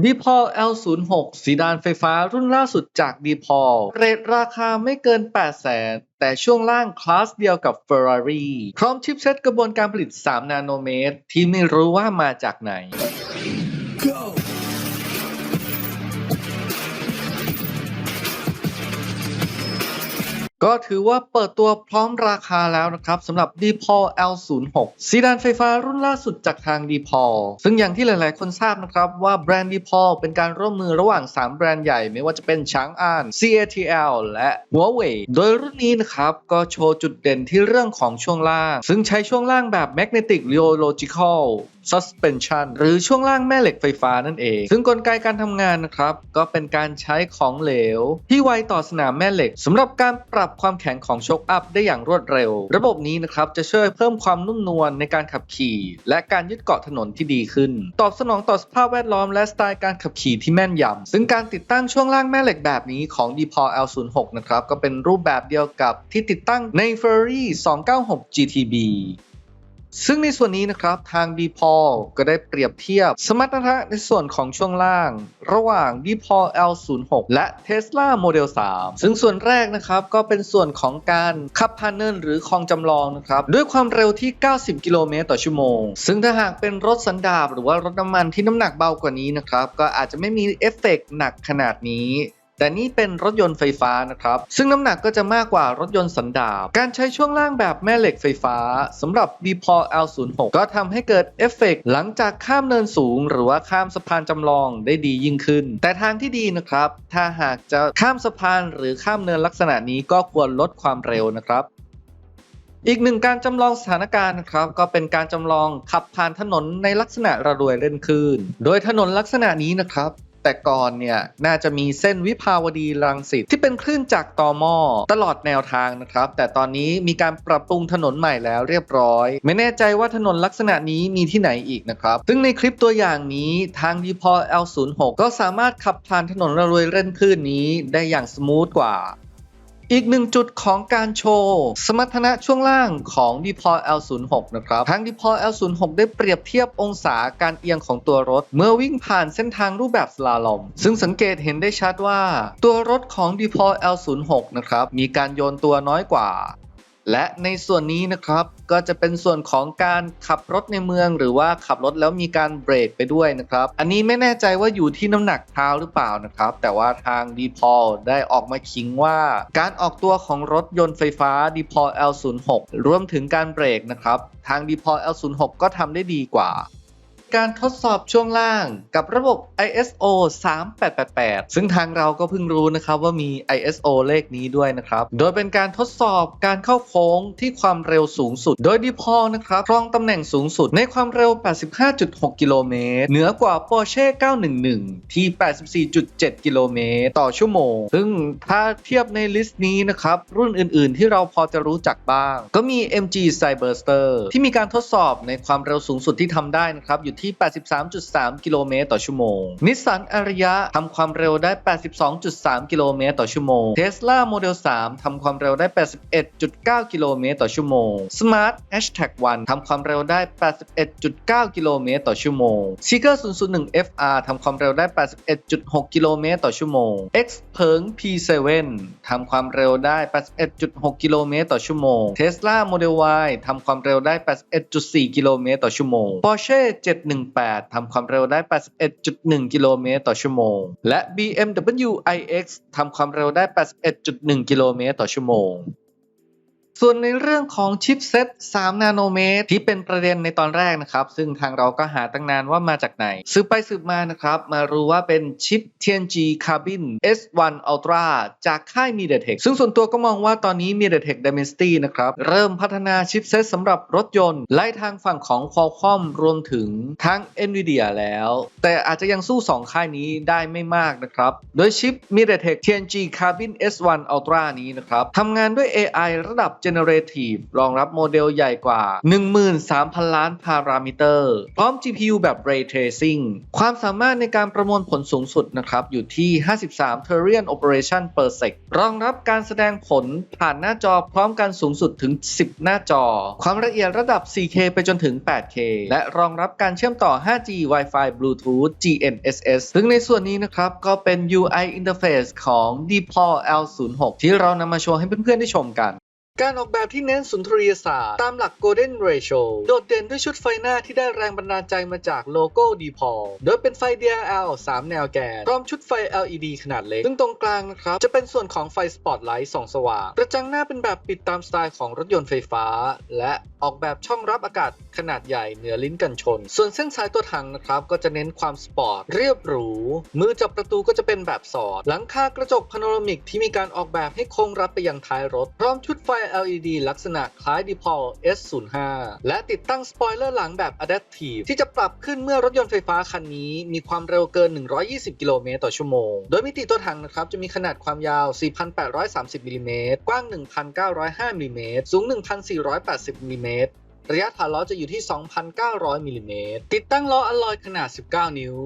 บีพอล L06 สีดานไฟฟ้ารุ่นล่าสุดจากดีพอลเรทราคาไม่เกิน8แสนแต่ช่วงล่างคลาสเดียวกับ Ferrari พร้อมชิปเซตกระบวนการผลิต 3 นาโนเมตร ที่ไม่รู้ว่ามาจากไหน ก็ถือว่าเปิดตัวพร้อมราคาแล้วนะครับสำหรับ d p o l L06 ซีดานไฟฟ้ารุ่นล่าสุดจากทาง d p o l ซึ่งอย่างที่หลายๆ คนทราบนะครับว่าแบรนด์ d p o l เป็นการร่วมมือระหว่าง 3 แบรนด์ใหญ่ไม่ว่าจะเป็นช้างอ่าน CATL และ Huawei โดยรุ่นนี้นะครับก็โชว์จุดเด่นที่เรื่องของช่วงล่าง ซึ่งใช้ช่วงล่างแบบ Magnetic Rheological suspension หรือช่วงล่างแม่เหล็กไฟฟ้านั่นเอง ซึ่งกลไกการทำงานนะครับ ก็เป็นการใช้ของเหลว ที่ไวต่อสนามแม่เหล็กสำหรับการปรับความแข็งของโชคอัพได้อย่างรวดเร็ว ระบบนี้นะครับจะช่วยเพิ่มความนุ่มนวลในการขับขี่ และการยึดเกาะถนนที่ดีขึ้น ตอบสนองต่อสภาพแวดล้อมและสไตล์การขับขี่ที่แม่นยำซึ่งการติดตั้งช่วงล่างแม่เหล็กแบบนี้ของ d p o l L06 นะครับก็เป็นรูปแบบเดียวกับที่ติดตั้งใน Ferrari 296 GTB ซึ่งในส่วนนี้นะครับทาง d p o l ก็ได้เปรียบเทียบ สมรรถนะในส่วนของช่วงล่าง ระหว่าง d p o l L06 และ Tesla Model 3 ซึ่งส่วนแรกนะครับก็เป็นส่วนของการขับพาเนิลหรือคลองจำลองนะครับด้วยความเร็วที่ 90 กิโลเมตรต่อชั่วโมง ซึ่งถ้าหากเป็นรถสันดาปหรือว่ารถน้ำมันที่น้ำหนักเบากว่านี้นะครับก็อาจจะไม่มีเอฟเฟกต์หนักขนาดนี้ แต่นี่เป็นรถยนต์ไฟฟ้านะครับ ซึ่งน้ำหนักก็จะมากกว่ารถยนต์สันดาป การใช้ช่วงล่างแบบแม่เหล็กไฟฟ้าสำหรับ d p o l L06 ก็ทำให้เกิดเอฟเฟกต์หลังจากข้ามเนินสูง หรือว่าข้ามสะพานจำลองได้ดียิ่งขึ้น แต่ทางที่ดีนะครับ ถ้าหากจะข้ามสะพานหรือข้ามเนินลักษณะนี้ก็ควรลดความเร็วนะครับอีกหนึ่งการจำลองสถานการณ์นะครับ ก็เป็นการจำลองขับผ่านถนนในลักษณะระรวยเล่นคลื่น โดยถนนลักษณะนี้นะครับ แต่ก่อนเนี่ยน่าจะมีเส้นวิภาวดีรังสิตที่เป็นคลื่นจากตอมอตลอดแนวทางนะครับ แต่ตอนนี้มีการปรับปรุงถนนใหม่แล้วเรียบร้อย ไม่แน่ใจว่าถนนลักษณะนี้มีที่ไหนอีกนะครับ ซึ่งในคลิปตัวอย่างนี้ทางดีพอ L06 ก็สามารถขับผ่านถนนระรวยเร่นคลื่นนี้ได้อย่างสมูทกว่า อีกหนึ่งจุดของการโชว์ สมรรถนะช่วงล่างของ d p o l L06 นะครับ ทาง d p o l L06 ได้เปรียบเทียบองศาการเอียงของตัวรถ เมื่อวิ่งผ่านเส้นทางรูปแบบสลาลอม ซึ่งสังเกตเห็นได้ชัดว่า ตัวรถของ d p o l L06 นะครับ มีการโยนตัวน้อยกว่า และในส่วนนี้นะครับ ก็จะเป็นส่วนของการขับรถในเมือง หรือว่าขับรถแล้วมีการเบรกไปด้วยนะครับ อันนี้ไม่แน่ใจว่าอยู่ที่น้ำหนักเท้าหรือเปล่านะครับ แต่ว่าทางดีพอได้ออกมาคิงว่า การออกตัวของรถยนต์ไฟฟ้า d p o l L06 รวมถึงการเบรกนะครับ ทาง d p o l L06 ก็ทำได้ดีกว่า การทดสอบช่วงล่างกับระบบ ISO 3888 ซึ่งทางเราก็เพิ่งรู้นะครับว่ามี ISO เลขนี้ด้วยนะครับ โดยเป็นการทดสอบการเข้าโค้งที่ความเร็วสูงสุด โดยดีพอนะครับครองตำแหน่งสูงสุดในความเร็ว 85.6 กิโลเมตร เหนือกว่า Porsche 911 ที่ 84.7 กิโลเมตรต่อชั่วโมง ซึ่งถ้าเทียบในลิสต์นี้นะครับ รุ่นอื่นๆ ที่เราพอจะรู้จักบ้าง ก็มี MG Cyberster ที่มีการทดสอบในความเร็วสูงสุดที่ทำได้นะครับอยู่ที่ 83.3 กิโลเมตรต่อชั่วโมง นิสสันอาริยะทำความเร็วได้ 82.3 กิโลเมตรต่อชั่วโมง Tesla Model 3ทำความเร็วได้ 81.9 กิโลเมตรต่อชั่วโมง Smart Hashtag 1ทำความเร็วได้ 81.9 กิโลเมตรต่อชั่วโมง Seeker 001 FR ทำความเร็วได้ 81.6 กิโลเมตรต่อชั่วโมง X เพิง P7 ทำความเร็วได้ 81.6 กิโลเมตรต่อชั่วโมง Tesla Model Y ทำความเร็วได้ 81.4 กิโลเมตรต่อชั่วโมง Porsche 7 18ทำความเร็วได้ 81.1 กิโลเมตรต่อชั่วโมง และ BMW iX ทำความเร็วได้ 81.1 กิโลเมตรต่อชั่วโมง ส่วนในเรื่องของชิปเซต3นาโนเมตรที่เป็นประเด็นในตอนแรกนะครับ ซึ่งทางเราก็หาตั้งนานว่ามาจากไหน สืบไปสืบมานะครับ มารู้ว่าเป็นชิป TNG Carbon S1 Ultra จากค่าย MediaTek ซึ่งส่วนตัวก็มองว่าตอนนี้ MediaTek Dimensity นะครับ เริ่มพัฒนาชิปเซตสำหรับรถยนต์ ไล่ทางฝั่งของ Qualcomm รวมถึงทาง Nvidia แล้ว แต่อาจจะยังสู้ 2 ค่ายนี้ได้ไม่มากนะครับ โดยชิป MediaTek TNG Carbon S1 Ultra นี้นะครับทำงานด้วย AI ระดับ Gen Generative รองรับโมเดลใหญ่กว่า 13,000 ล้านพารามิเตอร์ พร้อม GPU แบบ Ray Tracing ความสามารถในการประมวลผลสูงสุดนะครับอยู่ที่ 53 Trillion Operation per sec รองรับการแสดงผลผ่านหน้าจอพร้อมกันสูงสุดถึง 10 หน้าจอ ความละเอียดระดับ 4K ไปจนถึง 8K และรองรับการเชื่อมต่อ 5G Wi-Fi Bluetooth GNSS ซึ่งในส่วนนี้นะครับ ก็เป็น UI interface ของ DeepL L06 ที่เรานำมาโชว์ให้เพื่อนๆได้ชมกัน การออกแบบที่เน้นสุนทรียศาสตร์ตามหลัก Golden Ratio โดดเด่นด้วยชุดไฟหน้าที่ได้แรงบันดาลใจมาจากโลโก้ d p o l โดยเป็นไฟ DRL 3 แนวแกนพร้อมชุดไฟ LED ขนาดเล็ก ซึ่งตรงกลางนะครับ จะเป็นส่วนของไฟสปอตไลท์ส่องสว่างกระจังหน้าเป็นแบบปิดตามสไตล์ของรถยนต์ไฟฟ้า และออกแบบช่องรับอากาศขนาดใหญ่เหนือลิ้นกันชน ส่วนเส้นสายตัวถังนะครับก็จะเน้นความสปอร์ตเรียบหรู มือจับประตูก็จะเป็นแบบสอด หลังคากระจกพาโนรามิกที่มีการออกแบบให้คงรับไปยังท้ายรถ พร้อมชุดไฟ LED ลักษณะคล้าย d p o l S05 และติดตั้งสปอยเลอร์หลังแบบ Adaptive ที่จะปรับขึ้นเมื่อรถยนต์ไฟฟ้าคันนี้ มีความเร็วเกิน 120 กิโลเมตรต่อชั่วโมง โดยมิติตัวถังนะครับจะมีขนาดความยาว 4,830มิลลิเมตรกว้าง 1,905มิลลิเมตรสูง 1,480มิลลิเมตรระยะฐานล้อจะอยู่ที่ 2,900มิลลิเมตรติดตั้งล้ออลลอยขนาด 19 นิ้ว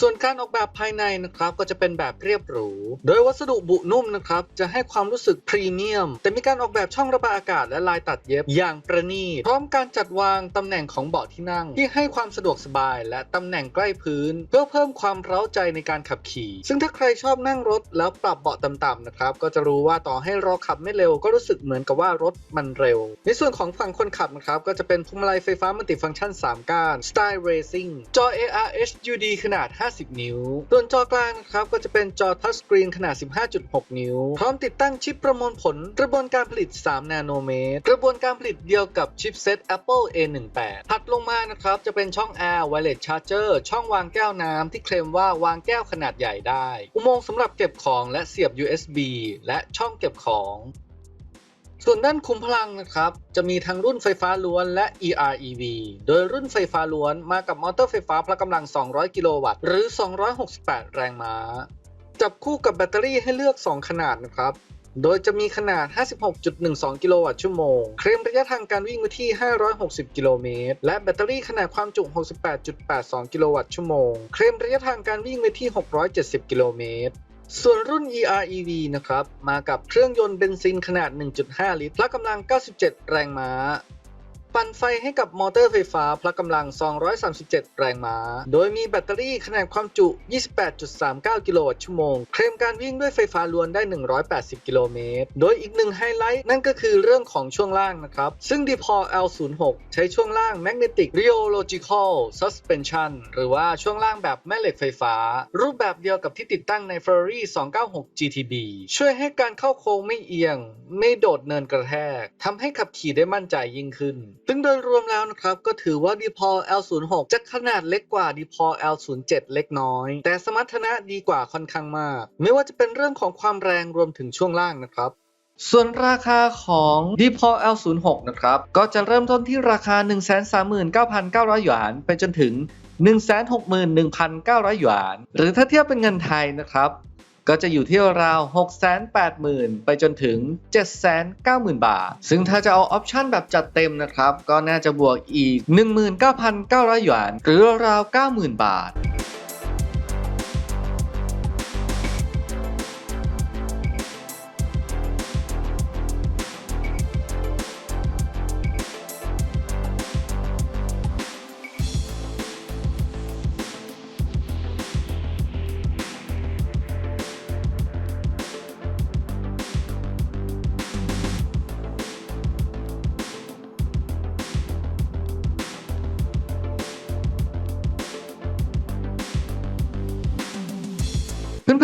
ส่วนการออกแบบภายในนะครับก็จะเป็นแบบเรียบหรู โดยวัสดุบุนุ่มนะครับจะให้ความรู้สึกพรีเมียม แต่มีการออกแบบช่องระบายอากาศและลายตัดเย็บอย่างประณีตพร้อมการจัดวางตำแหน่งของเบาะที่นั่ง ที่ให้ความสะดวกสบาย และตำแหน่งใกล้พื้น เพื่อเพิ่มความเร้าใจในการขับขี่ ซึ่งถ้าใครชอบนั่งรถแล้วปรับเบาะต่ำๆนะครับก็จะรู้ว่าต่อให้เราขับไม่เร็ว ก็รู้สึกเหมือนกับว่ารถมันเร็ว ในส่วนของฝั่งคนขับนะครับก็จะเป็นพวงมาลัยไฟฟ้ามัลติฟังก์ชัน 3 ก้าน Style Racing จอ AR HUD ขนาด50 นิ้ว ส่วนจอกลางนะครับก็จะเป็นจอทัชสกรีนขนาด 15.6 นิ้ว พร้อมติดตั้งชิปประมวลผลกระบวนการผลิต 3 นาโนเมตร กระบวนการผลิตเดียวกับชิปเซต Apple A18 ถัดลงมานะครับจะเป็นช่อง Air Wireless Charger ช่องวางแก้วน้ำที่เคลมว่าวางแก้วขนาดใหญ่ได้ อุโมงค์สำหรับเก็บของและเสียบ USB และช่องเก็บของ ส่วนด้านคุมพลังนะครับ จะมีทั้งรุ่นไฟฟ้าล้วนและ EREV โดยรุ่นไฟฟ้าล้วนมากับมอเตอร์ไฟฟ้าพละกำลัง 200 กิโลวัตต์หรือ 268 แรงม้า จับคู่กับแบตเตอรี่ให้เลือก 2 ขนาดนะครับ โดยจะมีขนาด 56.12 กิโลวัตต์ชั่วโมง เคลมระยะทางการวิ่งไว้ที่ 560 กิโลเมตร และแบตเตอรี่ขนาดความจุ 68.82 กิโลวัตต์ชั่วโมง เคลมระยะทางการวิ่งไว้ที่ 670 กิโลเมตร ส่วนรุ่น EREV นะครับ มากับเครื่องยนต์เบนซินขนาด 1.5 ลิตรพละกำลัง 97 แรงม้า ปั่นไฟให้กับมอเตอร์ไฟฟ้าพละกำลัง 237 แรงม้า โดยมีแบตเตอรี่ขนาดความจุ 28.39 กิโลวัตต์ชั่วโมง เคลมการวิ่งด้วยไฟฟ้าล้วนได้ 180 กิโลเมตร โดยอีกหนึ่งไฮไลท์นั่นก็คือเรื่องของช่วงล่างนะครับ ซึ่ง d p o l L06 ใช้ช่วงล่าง Magnetic Rheological Suspension หรือว่าช่วงล่างแบบแม่เหล็กไฟฟ้า รูปแบบเดียวกับที่ติดตั้งใน Ferrari 296 GTB ช่วยให้การเข้าโค้งไม่เอียง ไม่โดดเนินกระแทกทำให้ขับขี่ได้มั่นใจยิ่งขึ้นซึ่งโดยรวมแล้วนะครับ ก็ถือว่า d p o l L06 จะขนาดเล็กกว่า d p o l L07 เล็กน้อย แต่สมรรถนะดีกว่าค่อนข้างมาก ไม่ว่าจะเป็นเรื่องของความแรงรวมถึงช่วงล่างนะครับส่วนราคาของ d p o l L06 นะครับ ก็จะเริ่มต้นที่ราคา 139,900 หยวน ไปจนถึง 161,900 หยวน หรือถ้าเทียบเป็นเงินไทยนะครับ ก็จะอยู่ที่ราว 680,000 ไปจนถึง 790,000 บาท ซึ่งถ้าจะเอาออปชันแบบจัดเต็มนะครับ ก็น่าจะบวกอีก 19,900 หยวน หรือราว 90,000 บาท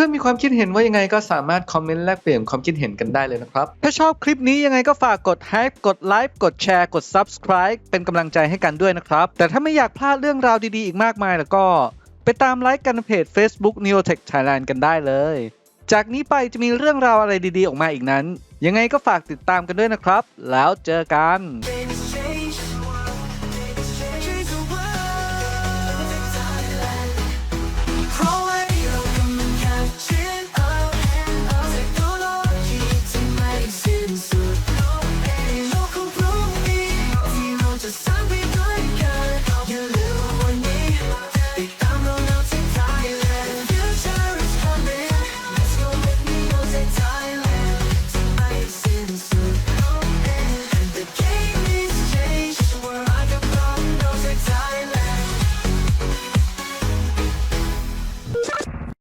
พื่อนๆมีความคิดเห็นว่ายังไงก็สามารถคอมเมนต์แลกเปลี่ยนความคิดเห็นกันได้เลยนะครับ ถ้าชอบคลิปนี้ยังไงก็ฝากกด Hype กดไลค์กดแชร์กด Subscribe เป็นกำลังใจให้กันด้วยนะครับ แต่ถ้าไม่อยากพลาดเรื่องราวดีๆอีกมากมายแล้วก็ ไปตามไลค์กันเพจ Facebook Neotech Thailand กันได้เลย จากนี้ไปจะมีเรื่องราวอะไรดีๆออกมาอีกนั้น ยังไงก็ฝากติดตามกันด้วยนะครับ แล้วเจอกัน